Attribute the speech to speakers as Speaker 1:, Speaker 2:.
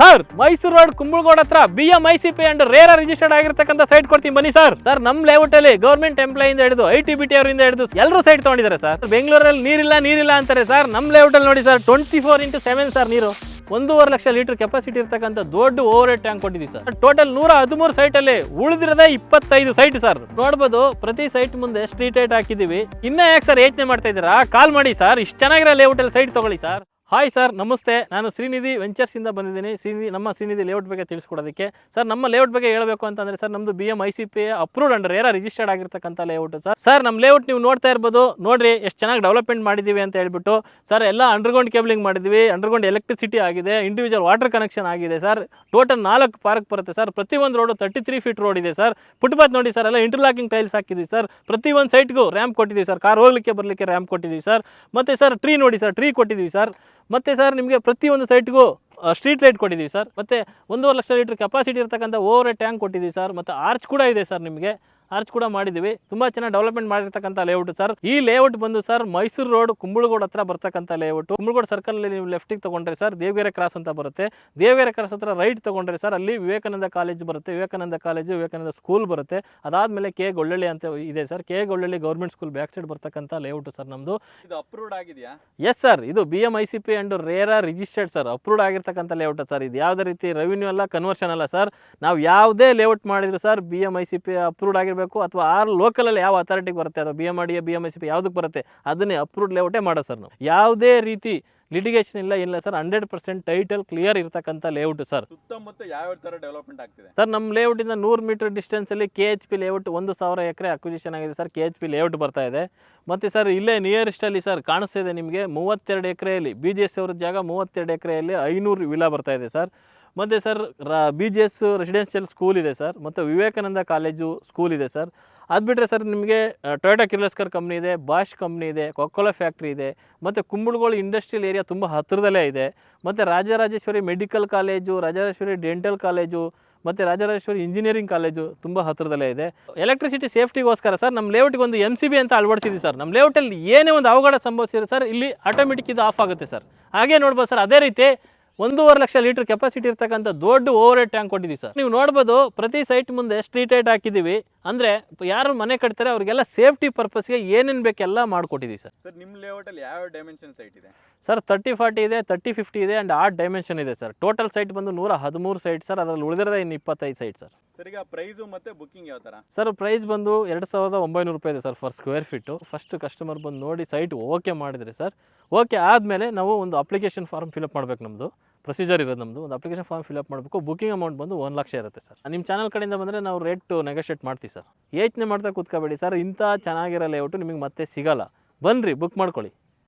Speaker 1: Sir, Mysuru road ಕುಂಬಳಗೋಡ್ ಹತ್ರ B M I C P and RERA registered ಆಗಿರ್ತಕ್ಕಂಥ site ಕೊಡ್ತೀನಿ, ಬನ್ನಿ ಸರ್. ಸರ್, ನಮ್ ಲೇಔಟ್ ಅಲ್ಲಿ ಗೌರ್ಮೆಂಟ್ ಎಂಪ್ಲಾಯಿಂದ ಹಿಡಿದು ಐ ಟಿ ಬಿ ಟಿ ಅವರಿಂದ ಹಿಡಿದು ಎಲ್ಲರೂ ಸೈಟ್ ತಗೊಂಡಿದ್ದಾರೆ ಸರ್. ಬೆಂಗಳೂರಲ್ಲಿ ನೀರಿಲ್ಲ ನೀರಿಲ್ಲ ಅಂತಾರೆ ಸರ್. ನಮ್ ಲೇಔಟ್ ಅಲ್ಲಿ ನೋಡಿ sir twenty four into seven sir ನೀರು. ಒಂದೂವರೆ ಲಕ್ಷ ಲೀಟರ್ ಕೆಪಾಸಿಟಿ ಇರ್ತಕ್ಕಂಥ ದೊಡ್ಡ ಓವರ್ ಹೆಡ್ ಟ್ಯಾಂಕ್ ಕೊಟ್ಟಿದ್ದೀವಿ ಸರ್. ಟೋಟಲ್ ನೂರ ಹದಿಮೂರು ಸೈಟ್ ಅಲ್ಲಿ ಉಳಿದಿರೋದೇ ಇಪ್ಪತ್ತೈದು ಸೈಟ್ ಸರ್. ನೋಡ್ಬೋದು, ಪ್ರತಿ ಸೈಟ್ ಮುಂದೆ ಸ್ಟ್ರೀಟ್ ಲೈಟ್ ಹಾಕಿದೀವಿ ಇನ್ನ ಯಾಕೆ ಸರ್ ಯೋಚನೆ ಮಾಡ್ತಾ ಇದ್ದೀರಾ? ಕಾಲ್ ಮಾಡಿ ಸರ್. ಇಷ್ಟು ಚೆನ್ನಾಗಿರೋ ಲೇಔಟ್ ಅಲ್ಲಿ ಸೈಟ್ ತಗೊಳ್ಳಿ ಸರ್. ಹಾಯ್ ಸರ್ ನಮಸ್ತೆ. ನಾನು ಶ್ರೀನಿಧಿ ವೆಂಚರ್ಸ್ ಇಂದ ಬಂದಿದ್ದೀನಿ. ಶ್ರೀನಿಧಿ, ನಮ್ಮ ಶ್ರೀನಿಧಿ ಲೇಔಟ್ ಬಗ್ಗೆ ತಿಳಿಸ್ಕೊಡೋದಕ್ಕೆ. ಸರ್ ನಮ್ಮ ಲೇಔಟ್ ಬಗ್ಗೆ ಹೇಳಬೇಕು ಅಂತಂದ್ರೆ ಸರ್ ನಮ್ದು B M I C P approved under RERA registered ಆಗಿರ್ತಕ್ಕಂಥ ಲೇಔಟ್ ಸರ್ ಸರ್ ನಮ್ಮ ಲೇಔಟ್ ನೀವು ನೋಡ್ತಾ ಇರ್ಬೋದು. ನೋಡ್ರಿ, ಎಷ್ಟು ಚೆನ್ನಾಗಿ ಡೆವಲಪ್ಮೆಂಟ್ ಮಾಡಿದ್ದೀವಿ ಅಂತ ಹೇಳ್ಬಿಟ್ಟು ಸರ್ ಎಲ್ಲ ಅಂಡರ್ಗ್ರೌಂಡ್ ಕೇಬಲಿಂಗ್ ಮಾಡಿದ್ವಿ. ಅಂಡರ್ಗ್ರೌಂಡ್ ಎಲೆಕ್ಟ್ರಿಸಿಟಿ ಆಗಿದೆ. ಇಂಡಿವಿಜುವಲ್ ವಾಟರ್ ಕನೆಕ್ಷನ್ ಆಗಿದೆ ಸರ್ ಟೋಟಲ್ ನಾಲ್ಕು ಪಾರ್ಕ್ ಬರುತ್ತೆ ಸರ್ ಪ್ರತಿ ಒಂದು road thirty three feet road ಇದೆ ಸರ್ ಫುಟ್ಪಾತ್ ನೋಡಿ ಸರ್ ಎಲ್ಲ ಇಂಟರ್ಲಾಕಿಂಗ್ ಟೈಲ್ಸ್ ಹಾಕಿದ್ದೀವಿ ಸರ್ ಪ್ರತಿ ಒಂದು ಸೈಟ್ಗೂ ರ್ಯಾಂಪ್ ಕೊಟ್ಟಿದ್ದೀವಿ ಸರ್ ಕಾರ್ ಹೋಗ್ಲಿಕ್ಕೆ ಬರಲಿಕ್ಕೆ ರ್ಯಾಂಪ್ ಕೊಟ್ಟಿದ್ದೀವಿ ಸರ್ ಮತ್ತು ಸರ್ ಟ್ರೀ ನೋಡಿ ಸರ್ ಟ್ರೀ ಕೊಟ್ಟಿದ್ದೀವಿ ಸರ್ ಮತ್ತು ಸರ್ ನಿಮಗೆ ಪ್ರತಿಯೊಂದು ಸೈಟ್ಗೂ ಸ್ಟ್ರೀಟ್ ಲೈಟ್ ಕೊಟ್ಟಿದ್ದೀವಿ ಸರ್. ಮತ್ತು ಒಂದೂವರೆ ಲಕ್ಷ ಲೀಟರ್ ಕೆಪಾಸಿಟಿ ಇರ್ತಕ್ಕಂಥ ಓವರ್ ಟ್ಯಾಂಕ್ ಕೊಟ್ಟಿದ್ದೀವಿ ಸರ್. ಮತ್ತು ಆರ್ಚ್ ಕೂಡ ಇದೆ ಸರ್ ನಿಮಗೆ. ಆರ್ಚ್ ಕೂಡ ಮಾಡಿದ್ದೀವಿ. ತುಂಬಾ ಚೆನ್ನಾಗಿ ಡೆವಲಪ್ಮೆಂಟ್ ಮಾಡಿರ್ತಕ್ಕಂಥ ಲೇಔಟ್ ಸರ್ ಈ ಲೇಔಟ್ ಬಂದು ಸರ್ ಮೈಸೂರು ರೋಡ್ ಕುಂಬಳಗೋಡ್ ಹತ್ರ ಬರ್ತಕ್ಕಂಥ ಲೇಔಟ್ ಕುಂಬಳಗೋಡ್ ಸರ್ಕಲ್ ನೀವು ಲೆಫ್ಟಿಗೆ ತಗೊಂಡ್ರೆ ಸರ್ ದೇವಗೆರೆ ಕ್ರಾಸ್ ಅಂತ ಬರುತ್ತೆ. ದೇವಗೆರೆ ಕ್ರಾಸ್ ಹತ್ರ ರೈಟ್ ತಗೊಂಡ್ರೆ ಸರ್ ಅಲ್ಲಿ ವಿವೇಕಾನಂದ ಕಾಲೇಜ್ ಬರುತ್ತೆ. ವಿವೇಕಾನಂದ ಕಾಲೇಜು ವಿವೇಕಾನಂದ ಸ್ಕೂಲ್ ಬರುತ್ತೆ. ಅದಾದ್ಮೇಲೆ ಕೆ ಗೊಳ್ಳಳ್ಳಿ ಅಂತ ಇದೆ sir K Gollahalli government school back side ಬರ್ತಕ್ಕಂಥ ಲೇಔಟ್ ಸರ್ ನಮ್ಮದು
Speaker 2: ಇದು ಅಪ್ರೂವ್ಡ್ ಆಗಿದೆಯಾ?
Speaker 1: ಎಸ್ ಸರ್ ಇದು B M I C P and RERA registered sir approved ಆಗಿರ್ತಕ್ಕಂಥ ಲೇಔಟ್ ಸರ್ ಇದು ಯಾವುದೇ ರೀತಿ ರೆವಿನ್ಯೂ ಅಲ್ಲ ಕನ್ವರ್ಷನ್ ಅಲ್ಲ ಸರ್ ನಾವು ಯಾವುದೇ ಲೇಔಟ್ ಮಾಡಿದ್ರು sir B M I C P approved ಆಗಿರಬೇಕು. ಅಥವಾ ಆ ಲೋಕಲಲ್ಲಿ ಯಾವ ಅಥಾರಿಟಿಗೆ ಬರುತ್ತೆ? ಅಥವಾ B M R D B M S P ಯಾವುದಕ್ಕೆ ಬರುತ್ತೆ? ಅದನ್ನೇ ಅಪ್ರೂವ್ಡ್ ಲೇಔಟೇ ಮಾಡೋ ಸರ್ ನಾವು. ಯಾವುದೇ ರೀತಿ ಲಿಟಿಗೇಷನ್ ಇಲ್ಲ ಇಲ್ಲ sir. Hundred percent title clear ಇರತಕ್ಕಂಥ ಲೇಔಟ್ ಸರ್.
Speaker 2: ಸುತ್ತಮುತ್ತ ಯಾವ ತರ ಡೆವಲಪ್ಮೆಂಟ್ ಆಗ್ತಿದೆ?
Speaker 1: ಸರ್ ನಮ್ಮ ಲೇಔಟಿಂದ ನೂರು ಮೀಟರ್ ಡಿಸ್ಟೆನ್ಸಲ್ಲಿ ಕೆ ಎಚ್ ಪಿ ಲೇಔಟ್ ಒಂದು ಸಾವಿರ ಎಕರೆ ಅಕ್ವಿಸಿಷನ್ ಆಗಿದೆ sir. K H P layout ಬರ್ತಾ ಇದೆ. ಮತ್ತೆ ಸರ್ ಇಲ್ಲೇ ನಿಯರೆಸ್ಟಲ್ಲಿ ಸರ್ ಕಾಣಿಸ್ತಾ ಇದೆ ನಿಮಗೆ ಮೂವತ್ತೆರಡು ಎಕರೆಯಲ್ಲಿ ಬಿ ಜಿ ಎಸ್ ಅವ್ರ ಜಾಗ ಮೂವತ್ತೆರಡು ಎಕರೆಯಲ್ಲಿ ಐನೂರು ವಿಲಾ ಬರ್ತಾ ಇದೆ ಸರ್. ಮತ್ತು sir B G S residential school ಇದೆ ಸರ್, ಮತ್ತು ವಿವೇಕಾನಂದ ಕಾಲೇಜು ಸ್ಕೂಲ್ ಇದೆ ಸರ್. ಅದು ಬಿಟ್ಟರೆ ಸರ್ ನಿಮಗೆ ಟೊಯೋಟಾ ಕಿರ್ಲಸ್ಕರ್ ಕಂಪ್ನಿ ಇದೆ ಬಾಷ್ ಕಂಪ್ನಿ ಇದೆ ಕೊಕ್ಕೋಲಾ ಫ್ಯಾಕ್ಟ್ರಿ ಇದೆ, ಮತ್ತು ಕುಂಬಳಗೋಳು ಇಂಡಸ್ಟ್ರಿಯಲ್ ಏರಿಯಾ ತುಂಬ ಹತ್ತಿರದಲ್ಲೇ ಇದೆ. ಮತ್ತು Rajarajeshwari medical college Rajarajeshwari dental college ಮತ್ತು ರಾಜರಾಜೇಶ್ವರಿ ಇಂಜಿನಿಯರಿಂಗ್ ಕಾಲೇಜು ತುಂಬ ಹತ್ತಿರದಲ್ಲೇ ಇದೆ. ಎಲೆಕ್ಟ್ರಿಸಿಟಿ ಸೇಫ್ಟಿಗೋಸ್ಕರ ಸರ್ ನಮ್ಮ ಲೇಔಟ್ಗೆ ಒಂದು ಎಂ ಸಿ ಬಿ ಅಂತ ಅಳವಡಿಸಿದ್ದೀವಿ ಸರ್. ನಮ್ಮ ಲೇಔಟಲ್ಲಿ ಏನೇ ಒಂದು ಅವಘಡ ಸಂಭವಿಸಿದ್ರೆ ಸರ್, ಇಲ್ಲಿ ಆಟೋಮೆಟಿಕ್ ಇದು ಆಫ್ ಆಗುತ್ತೆ ಸರ್. ಹಾಗೆ ನೋಡ್ಬೋದು ಸರ್, ಅದೇ ರೀತಿ ಒಂದೂವರೆ ಲಕ್ಷ ಲೀಟರ್ ಕೆಪಾಸಿಟಿ ಇರ್ತಕ್ಕಂಥ ದೊಡ್ಡ ಓವರ್ ಟ್ಯಾಂಕ್ ಕೊಟ್ಟಿದ್ದೀವಿ ಸರ್. ನೀವು ನೋಡ್ಬೋದು, ಪ್ರತಿ ಸೈಟ್ ಮುಂದೆ ಸ್ಟ್ರೀಟ್ ಲೈಟ್ ಹಾಕಿದ್ದೀವಿ. ಅಂದರೆ ಯಾರು ಮನೆ ಕಟ್ತಾರೆ ಅವರಿಗೆಲ್ಲ ಸೇಫ್ಟಿ ಪರ್ಪಸ್ಗೆ ಏನೇನು ಬೇಕೆಲ್ಲ ಮಾಡಿಕೊಟ್ಟಿದ್ದೀವಿ ಸರ್.
Speaker 2: ಸರ್ ನಿಮ್ಮ ಲೇಔಟ್ ಅಲ್ಲಿ ಯಾವ ಡೈಮೆನ್ಷನ್ ಸೈಟ್ ಇದೆ?
Speaker 1: ಸರ್ ತರ್ಟಿ ಫಾರ್ಟಿ ಇದೆ ತರ್ಟಿ ಫಿಫ್ಟಿ ಇದೆ ಆ್ಯಂಡ್ ಆರ್ಟ್ ಡೈಮೆನ್ಷನ್ ಇದೆ ಸರ್. ಟೋಟಲ್ ಸೈಟ್ ಬಂದು ನೂರ ಹದಿಮೂರು ಸೈಟ್ ಸರ್. ಅದರಲ್ಲಿ ಉಳಿದಿರೋದೇ ಇನ್ನು ಇಪ್ಪತ್ತೈದು ಸೈಟ್ ಸರ್.
Speaker 2: ಸರ್ ಈಗ ಪ್ರೈಸು ಮತ್ತೆ ಬುಕ್ಕಿಂಗ್ ಯಾವ ತರ?
Speaker 1: ಸರ್ ಪ್ರೈಸ್ ಬಂದು ಎರಡು ಸಾವಿರದ ಒಂಬೈನೂರು ರೂಪಾಯಿ ಇದೆ sir per square feet first customer ಬಂದು ನೋಡಿ ಸೈಟ್ ಓಕೆ ಮಾಡಿದ್ರಿ ಸರ್. ಓಕೆ ಆದಮೇಲೆ ನಾವು ಒಂದು ಅಪ್ಲಿಕೇಶನ್ ಫಾರ್ಮ್ ಫಿಲಪ್ ಮಾಡ್ಬೇಕು ನಮ್ಮದು ಪ್ರೊಸೀಜರ್ ಇರೋದು ನಮ್ಮದು ಒಂದು ಅಪ್ಲಿಕೇಶನ್ ಫಾರ್ಮ್ ಫಿಲಪ್ ಮಾಡಬೇಕು. ಬುಕಿಂಗ್ ಅಮೌಂಟ್ ಬಂದು ಒಂದು ಲಕ್ಷ ಇರುತ್ತೆ ಸರ್. ನಿಮ್ಮ ಚಾನಲ್ ಕಡೆಯಿಂದ ಬಂದರೆ ನಾವು ರೇಟ್ ನೆಗೋಷಿಯೇಟ್ ಮಾಡ್ತೀವಿ ಸರ್. ಯೋಚನೆ ಮಾಡ್ತಾ ಕೂತ್ಕೋಬೇಡಿ ಸರ್. ಇಂಥ ಚೆನ್ನಾಗಿರೋ ಲೇಔಟು ನಿಮಗೆ ಮತ್ತೆ ಸಿಗಲ್ಲ. ಬನ್ನಿರಿ ಬುಕ್ ಮಾಡ್ಕೊಳ್ಳಿ.